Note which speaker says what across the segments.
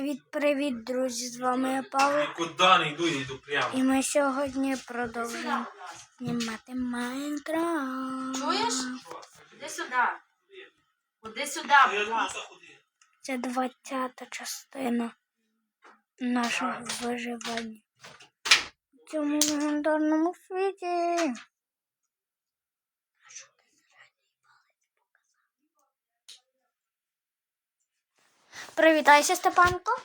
Speaker 1: Привіт-привіт, друзі! З вами я Павло.
Speaker 2: Куди не йду, я йду прямо.
Speaker 1: І ми сьогодні продовжуємо знімати Майнкрафт.
Speaker 3: Чуєш? Іди сюди. Іди сюди, будь ласка.
Speaker 1: Це 20 частина нашого виживання в цьому легендарному світі. Привітайся, Степанко.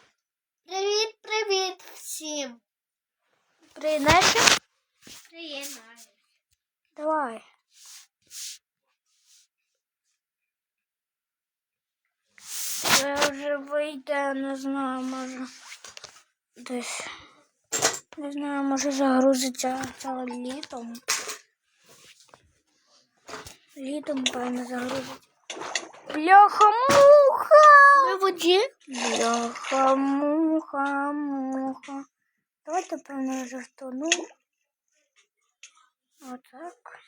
Speaker 4: Привіт, привіт всім.
Speaker 1: Приєднайся.
Speaker 4: Приєднаю.
Speaker 1: Давай. Це вже вийде, не знаю, може десь. Не знаю, може загрузиться це літом. Літом, певно, загрузиться. Бляха-муха!
Speaker 4: В воді?
Speaker 1: Бляха-муха, муха. Давайте, певно, жартону. Отак.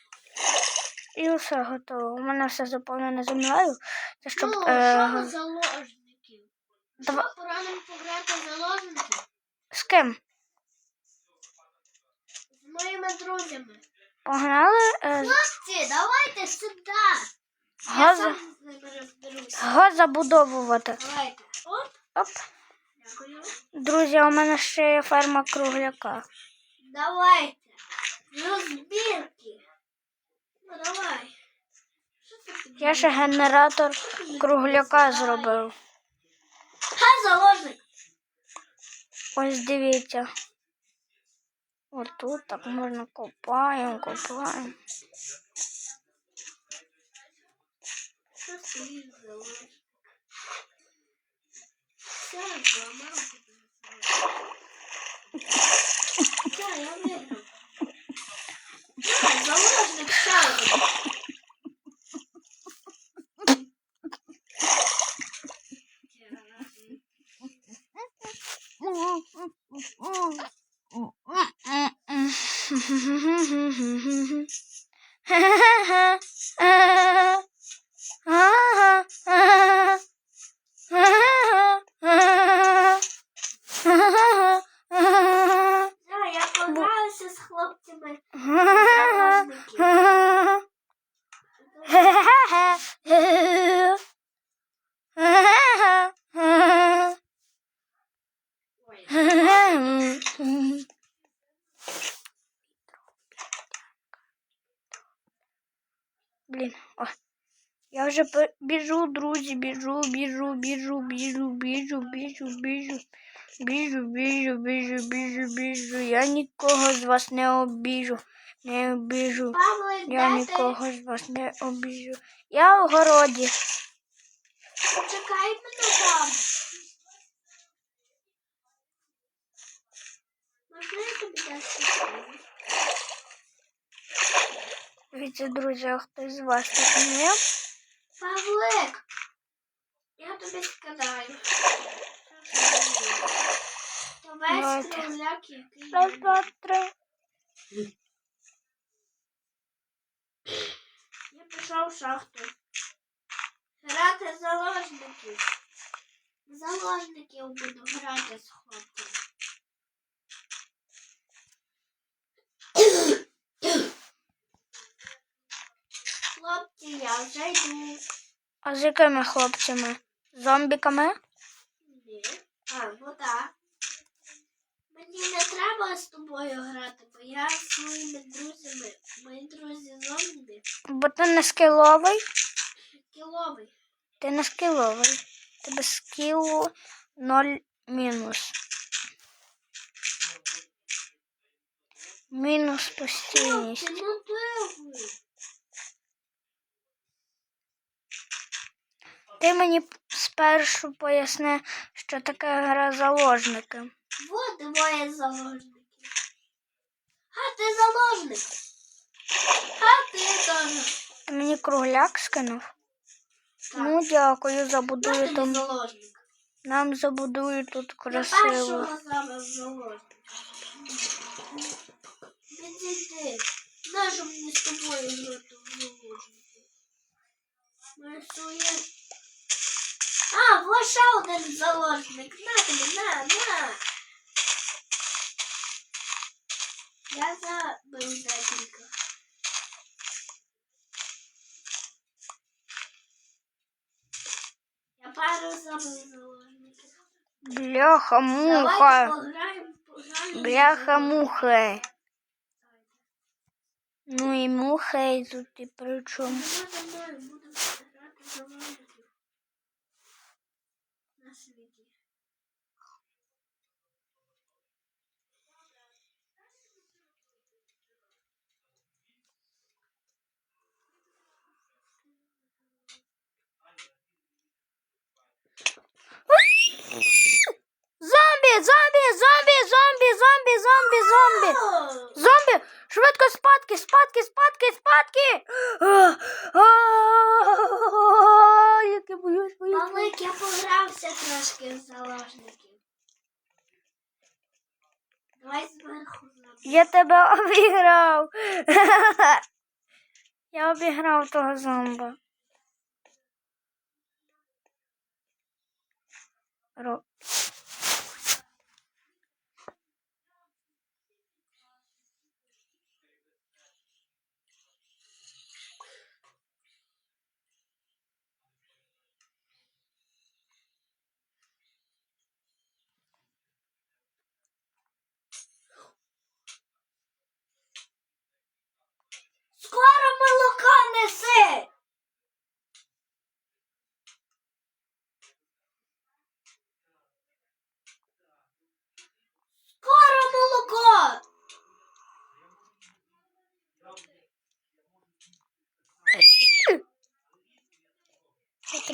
Speaker 1: І все готово. У мене все заповнене землею. Це щоб.
Speaker 4: ну,
Speaker 1: е,
Speaker 4: що заложників?
Speaker 1: Дава-
Speaker 4: Що поранимо пограти заложників?
Speaker 1: З ким?
Speaker 4: З моїми друзями.
Speaker 1: Погнали? Е,
Speaker 4: Хлопці, давайте сюди. Я
Speaker 1: Газа.
Speaker 4: сам розберуся.
Speaker 1: Забудовувати.
Speaker 4: Давайте. Оп,
Speaker 1: Оп.
Speaker 4: дякую.
Speaker 1: Друзі, у мене ще є ферма кругляка.
Speaker 4: Давайте. Розбірки. Ну, давай. Що це тобі?
Speaker 1: Я ще генератор кругляка зробив.
Speaker 4: Ха, заложник.
Speaker 1: Ось дивіться. Отут так можна копаємо, копаємо.
Speaker 4: Please.
Speaker 1: Блін, о. Я вже біжу, друзі, біжу, біжу, біжу, біжу, біжу, біжу, біжу. Біжу, біжу, біжу, біжу, біжу. Я нікого з вас не обіжу. Не обіжу. Я нікого з вас не обіжу. Я в городі.
Speaker 4: Почекай мене там. Можна я тобі дати
Speaker 1: Дивіться, друзі, а хтось з вас тут не?
Speaker 4: Павлик, я тобі сказаю. То весь кругляк, який
Speaker 1: Раз, два, три.
Speaker 4: я пішов в шахту. Грати заложників. Заложників буду грати з хлопцем. Хлопці, я вже йду.
Speaker 1: А з якими хлопцями? Зомбіками?
Speaker 4: Ні. А, вода. Мені не треба з тобою грати, бо я зі своїми друзями. Мої друзі зомбі.
Speaker 1: Бо ти не скіловий.
Speaker 4: Кіловий.
Speaker 1: Ти не скіловий. Тебе скілу 0 мінус. Мінус постійність.
Speaker 4: Ти ну дивий.
Speaker 1: Ти мені спершу поясни, що таке гра заложники.
Speaker 4: Вот двоє заложників. А ти заложник. А ти теж.
Speaker 1: Ти мені кругляк скинув?
Speaker 4: Так.
Speaker 1: Ну, дякую,
Speaker 4: Я
Speaker 1: забудую
Speaker 4: тобі
Speaker 1: там.
Speaker 4: заложник.
Speaker 1: Нам забудую тут
Speaker 4: Я
Speaker 1: красиво.
Speaker 4: першого саме заложник. Підійди. Нащо мені з тобою грати в заложники? Ми своє А, вот ще один заложник. На тобі, на, на. Я забив декілька. Я пару забив заложників.
Speaker 1: Бляха-муха.
Speaker 4: Давайте пограємо, пограємо.
Speaker 1: Бляха-муха. Ну і мухей тут і при чому?
Speaker 4: Ми за мною будемо грати заложників. На світі.
Speaker 1: Зомбі, зомбі, зомбі, зомбі, зомбі, зомбі, зомбі.
Speaker 4: О!
Speaker 1: Зомбі! Швидко спадки, спадки, спадки, Як я боюсь, боюсь.
Speaker 4: Малик, я погрався трошки в заложників. Давай зверху.
Speaker 1: Я тебе обіграв. Я обіграв того зомба. Ро...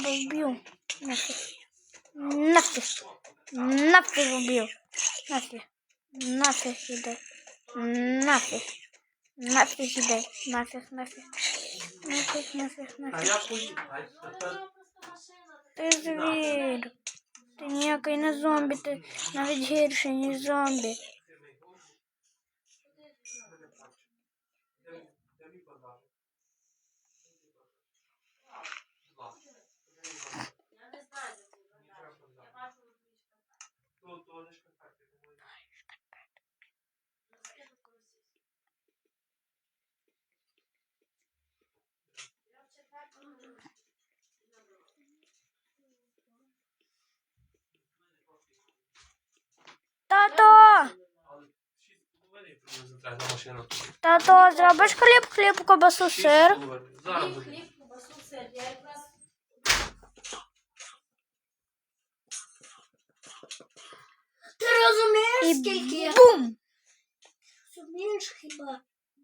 Speaker 1: Я тебе вб'ю. Нафіг. Нафіг. Нафіг вб'ю. Нафіг. Нафіг іде. Нафіг. Нафіг іде. Нафіг, нафіг. Нафіг, нафіг,
Speaker 2: А
Speaker 1: нафіг.
Speaker 2: я поїхав.
Speaker 1: Ти звір. Ти ніякий не зомбі, ти навіть гірший, ніж зомбі.
Speaker 2: Треба машина.
Speaker 1: Тато, зробиш хліб, хліб, кобасу, сир.
Speaker 2: Зараз буде.
Speaker 3: Хліб, кубасу, сир. Я якраз
Speaker 4: Ти розумієш,
Speaker 1: І
Speaker 4: скільки я
Speaker 1: бум!
Speaker 4: розумієш хіба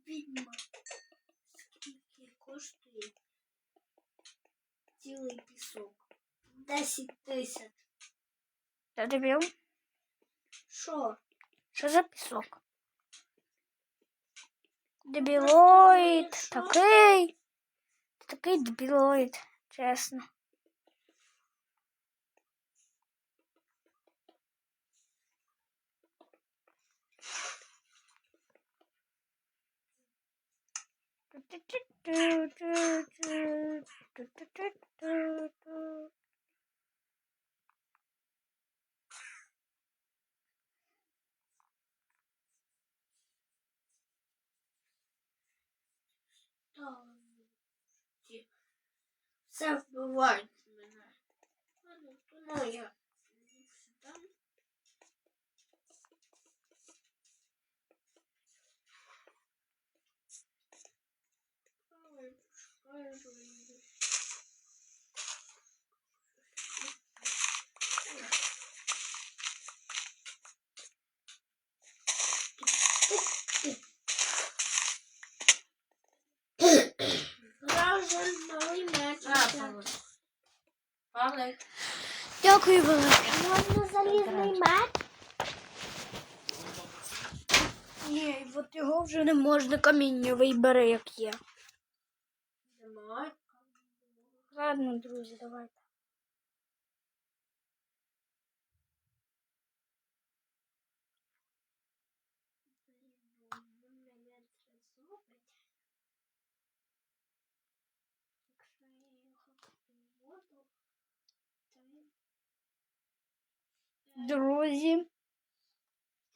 Speaker 4: відьма? Скільки коштує цілий пісок? Десять тисяч.
Speaker 1: Ти дебіл?
Speaker 4: Що?
Speaker 1: Що за пісок? Дебілоїд. Такий. Такий дебілоїд, чесно.
Speaker 4: Все вбивають мене. Ну я. Там. Ой, пошукаю руїни. Вражен малий м'яч.
Speaker 3: А, Павлик. Павлик.
Speaker 1: Дякую велике.
Speaker 4: Можна залізний мед?
Speaker 1: Ні, от його вже не можна каміння вибери, як є. Ладно, друзі, давайте.
Speaker 4: Якщо я його в воду, то він
Speaker 1: друзі.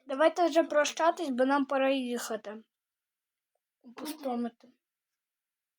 Speaker 1: Давайте вже прощатись, бо нам пора їхати. У пустометр.